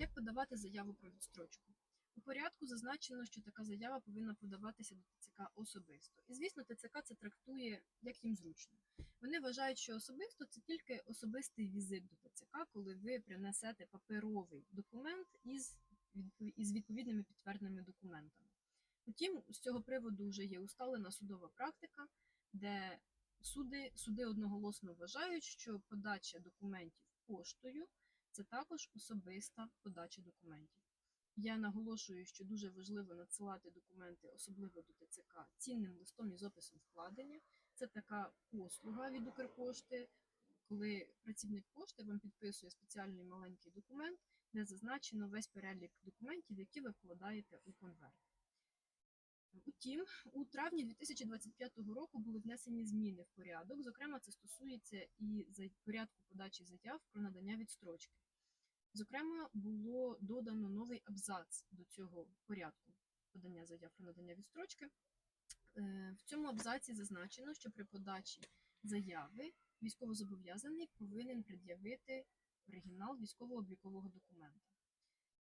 Як подавати заяву про відстрочку? У порядку зазначено, що така заява повинна подаватися до ТЦК особисто. І звісно, ТЦК це трактує як їм зручно. Вони вважають, що особисто це тільки особистий візит до ТЦК, коли ви принесете паперовий документ із, із відповідними підтвердженими документами. Утім, з цього приводу вже є усталена судова практика, де суди, суди одноголосно вважають, що подача документів поштою це також особиста подача документів. Я наголошую, що дуже важливо надсилати документи, особливо до ТЦК, цінним листом із описом вкладення. Це така послуга від Укрпошти, коли працівник пошти вам підписує спеціальний маленький документ, де зазначено весь перелік документів, які ви вкладаєте у конверт. Утім, у травні 2025 року були внесені зміни в порядок. Зокрема, це стосується і порядку подачі заяв про надання відстрочки. Зокрема, було додано новий абзац до цього порядку подання заяв про надання відстрочки. Е, В цьому абзаці зазначено, що при подачі заяви військовозобов'язаний повинен пред'явити оригінал військово-облікового документа.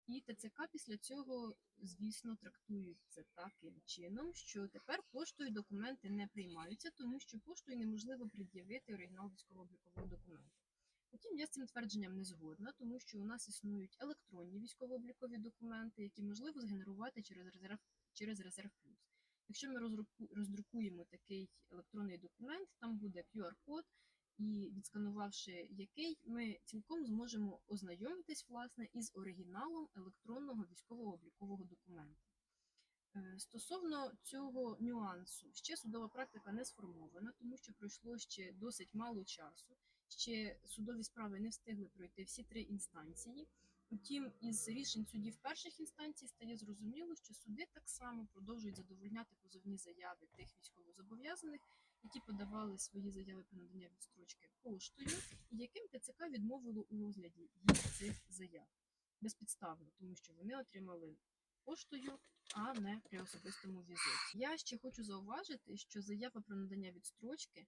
І ТЦК після цього, звісно, трактують це таким чином, що тепер поштою документи не приймаються, тому що поштою неможливо пред'явити оригінал військово-облікового я з цим твердженням не згодна, тому що у нас існують електронні військово-облікові документи, які можливо згенерувати через резерв через резерв плюс. Якщо ми роздрукуємо такий електронний документ, там буде QR-код, і відсканувавши який, ми цілком зможемо ознайомитись власне із оригіналом електронного військово-облікового документу. Е, Стосовно цього нюансу, ще судова практика не сформована, тому що пройшло ще досить мало часу. Ще судові справи не встигли пройти всі три інстанції. Утім, із рішень судів перших інстанцій стає зрозуміло, що суди так само продовжують задовольняти позовні заяви тих військовозобов'язаних, які подавали свої заяви про надання відстрочки поштою, і яким ТЦК відмовило у розгляді їх цих заяв безпідставно, тому що вони отримали поштою, а не при особистому візиті. Я ще хочу зауважити, що заява про надання відстрочки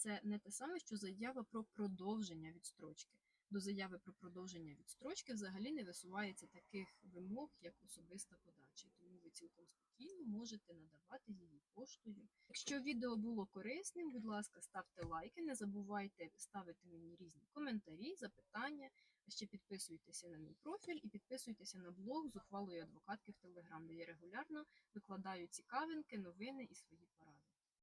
це не те саме, що заява про продовження відстрочки. До заяви про продовження відстрочки взагалі не висувається таких вимог, як особиста подача, тому ви цілком спокійно можете надавати її поштою. Якщо відео було корисним, будь ласка, ставте лайки, не забувайте ставити мені різні коментарі, запитання. Ще підписуйтеся на мій профіль і підписуйтеся на блог з ухвалою адвокатки в Телеграм, де я регулярно викладаю цікавинки, новини і свої поради.